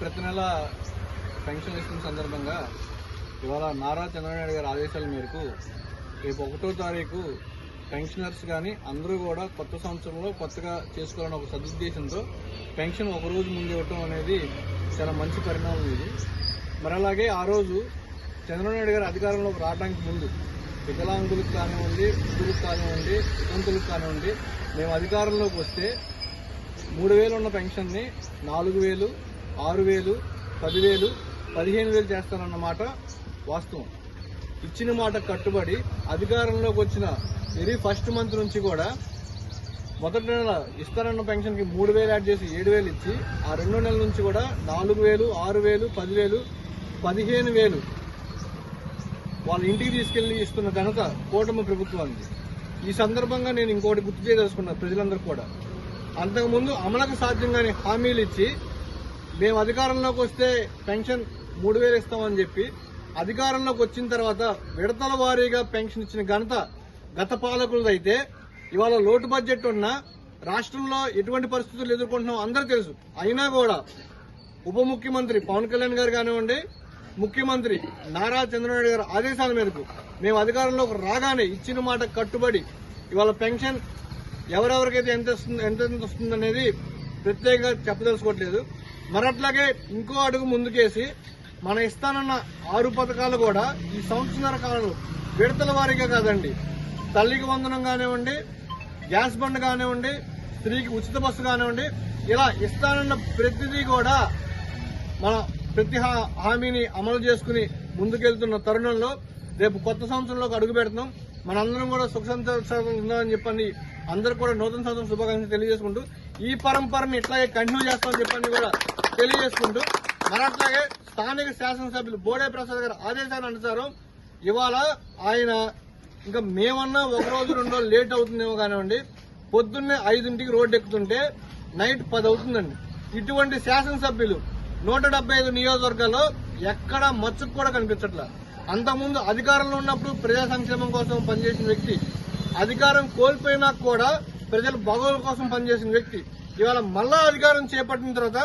ప్రతి నెల పెన్షన్ ఇస్తున్న సందర్భంగా ఇవాళ నారా చంద్రబాబు గారి ఆదేశాల మేరకు రేపు ఒకటో తారీఖు పెన్షనర్స్ కానీ అందరూ కూడా కొత్త సంవత్సరంలో కొత్తగా చేసుకోవాలని ఒక సదుద్దేశంతో పెన్షన్ ఒక రోజు ముందు ఇవ్వటం అనేది చాలా మంచి పరిణామం ఇది. మరి అలాగే ఆ రోజు చంద్రబాబు నాయుడు గారు అధికారంలోకి రావడానికి ముందు వికలాంగులకు కానివ్వండి వృద్ధులకు కానివ్వండి వితంతులకు కానివ్వండి మేము అధికారంలోకి వస్తే మూడు వేలు ఉన్న పెన్షన్ని నాలుగు వేలు ఆరు వేలు పదివేలు పదిహేను వేలు చేస్తానన్నమాట వాస్తవం. ఇచ్చిన మాట కట్టుబడి అధికారంలోకి వచ్చిన వెరీ ఫస్ట్ మంత్ నుంచి కూడా మొదటి నెల ఇస్తారన్న పెన్షన్కి మూడు వేలు యాడ్ చేసి ఏడు వేలు ఇచ్చి ఆ రెండో నెలల నుంచి కూడా నాలుగు వేలు ఆరు వేలు పదివేలు పదిహేను వేలు వాళ్ళ ఇంటికి తీసుకెళ్ళి ఇస్తున్న ఘనత కూటమి ప్రభుత్వానికి. ఈ సందర్భంగా నేను ఇంకోటి గుర్తు చేయదలుచుకున్నాను ప్రజలందరూ కూడా. అంతకుముందు అమలుకు సాధ్యంగానే హామీలు ఇచ్చి మేము అధికారంలోకి వస్తే పెన్షన్ మూడు వేలు ఇస్తామని చెప్పి అధికారంలోకి వచ్చిన తర్వాత విడతల వారీగా పెన్షన్ ఇచ్చిన ఘనత గత పాలకులదైతే ఇవాళ లోటు బడ్జెట్ ఉన్న రాష్ట్రంలో ఎటువంటి పరిస్థితులు ఎదుర్కొంటున్నాం అందరూ తెలుసు. అయినా కూడా ఉప ముఖ్యమంత్రి పవన్ కళ్యాణ్ గారు కానివ్వండి ముఖ్యమంత్రి నారా చంద్రబాబు గారి ఆదేశాల మేరకు మేము అధికారంలోకి రాగానే ఇచ్చిన మాట కట్టుబడి ఇవాళ పెన్షన్ ఎవరెవరికైతే ఎంత ఎంత ఎంత వస్తుంది అనేది ప్రత్యేకంగా చెప్పదలుచుకోవట్లేదు. మరట్లాగే ఇంకో అడుగు ముందుకేసి మన ఇస్తానన్న ఆరు పథకాలు కూడా ఈ సంవత్సర కాలంలో విడతల వారీగా కాదండి. తల్లికి వందనం కానివ్వండి గ్యాస్ బండ్ కానివ్వండి స్త్రీకి ఉచిత బస్సు కానివ్వండి ఇలా ఇస్తానన్న ప్రతిదీ కూడా మన ప్రతి హామీని అమలు చేసుకుని ముందుకెళ్తున్న తరుణంలో రేపు కొత్త సంవత్సరంలోకి అడుగు పెడుతున్నాం. మనందరం కూడా సుఖ సంతోషాలు ఉందామని చెప్పండి అందరూ కూడా నూతన సంవత్సరం శుభాకాంక్షలు తెలియజేసుకుంటూ ఈ పరంపరని ఇట్లాగే కంటిన్యూ చేస్తామని చెప్పని కూడా తెలియజేసుకుంటూ మరి అట్లాగే స్థానిక శాసనసభ్యులు బోడే ప్రసాద్ గారు ఆదేశాలు అనుసారం ఇవాళ ఆయన ఇంకా మేమన్నా ఒక రోజు రెండు రోజులు లేట్ అవుతుందేమో కానివ్వండి పొద్దున్నే ఐదింటికి రోడ్డు ఎక్కుతుంటే నైట్ పది అవుతుందండి. ఇటువంటి శాసనసభ్యులు నూట డెబ్బై ఐదు నియోజకవర్గాల్లో ఎక్కడ మచ్చుకు కూడా కనిపించట్లా. అంతకుముందు అధికారంలో ఉన్నప్పుడు ప్రజా సంక్షేమం కోసం పనిచేసిన వ్యక్తి అధికారం కోల్పోయినా కూడా ప్రజల బాగోగుల కోసం పనిచేసిన వ్యక్తి. ఇవాళ మళ్ళా అధికారం చేపట్టిన తర్వాత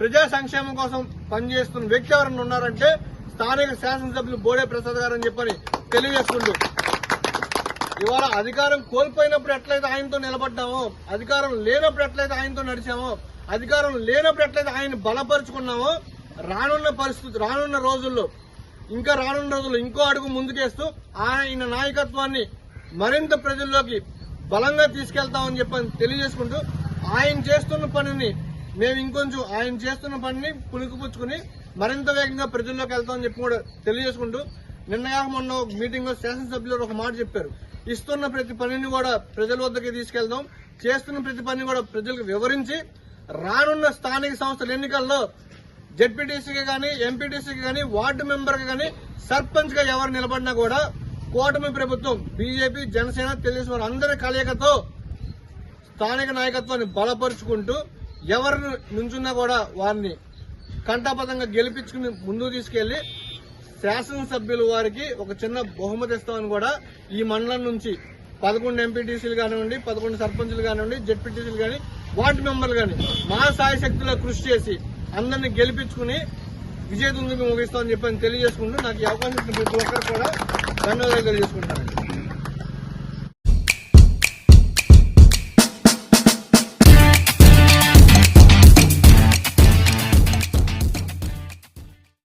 ప్రజా సంక్షేమం కోసం పనిచేస్తున్న వ్యక్తి ఎవరన్నా ఉన్నారంటే స్థానిక శాసనసభ్యులు బోడే ప్రసాద్ గారు అని చెప్పని తెలియజేస్తుండ్రు ఇవాళ అధికారం కోల్పోయినప్పుడు ఎట్లయితే ఆయనతో నిలబడ్డామో అధికారం లేనప్పుడు ఎట్లయితే ఆయనతో నడిచామో అధికారం లేనప్పుడు ఎట్లయితే ఆయన బలపరుచుకున్నామో రానున్న పరిస్థితి రానున్న రోజుల్లో ఇంకా రానున్న రోజుల్లో ఇంకో అడుగు ముందుకేస్తూ ఆయన నాయకత్వాన్ని మరింత ప్రజల్లోకి బలంగా తీసుకెళ్తామని చెప్పని తెలియజేసుకుంటూ ఆయన చేస్తున్న పనిని మేము ఇంకొంచెం ఆయన చేస్తున్న పనిని పుణికిపుచ్చుకుని మరింత వేగంగా ప్రజల్లోకి వెళ్తామని చెప్పి కూడా తెలియజేసుకుంటూ నిన్నగా మొన్న ఒక మీటింగ్లో శాసనసభ్యులు ఒక మాట చెప్పారు. ఇస్తున్న ప్రతి పనిని కూడా ప్రజల వద్దకి తీసుకెళ్దాం. చేస్తున్న ప్రతి పనిని కూడా ప్రజలకు వివరించి రానున్న స్థానిక సంస్థల ఎన్నికల్లో జెడ్పీటీసీకి కానీ ఎంపీటీసీకి కానీ వార్డు మెంబర్కి కానీ సర్పంచ్గా ఎవరు నిలబడినా కూడా కూటమి ప్రభుత్వం బీజేపీ జనసేన తెలుగుదేశం అందరి కలయికతో స్థానిక నాయకత్వాన్ని బలపరుచుకుంటూ ఎవరిని నుంచున్నా కూడా వారిని కంటాపతంగా గెలిపించుకుని ముందుకు తీసుకెళ్ళి శాసనసభ్యులు వారికి ఒక చిన్న బహుమతి ఇస్తామని కూడా ఈ మండలం నుంచి పదకొండు ఎంపీటీసీలు కానివ్వండి పదకొండు సర్పంచులు కానివ్వండి జెడ్పీటీసీలు కానీ వార్డు మెంబర్లు కానీ మా సాయ శక్తిలో కృషి చేసి అందరినీ గెలిపించుకుని విజయదుందుకు ముగిస్తామని చెప్పని తెలియజేసుకుంటూ నాకు ఈ అవకాశం ప్రతి ఒక్కరు కూడా ధన్యవాదాలు తెలియజేసుకుంటాను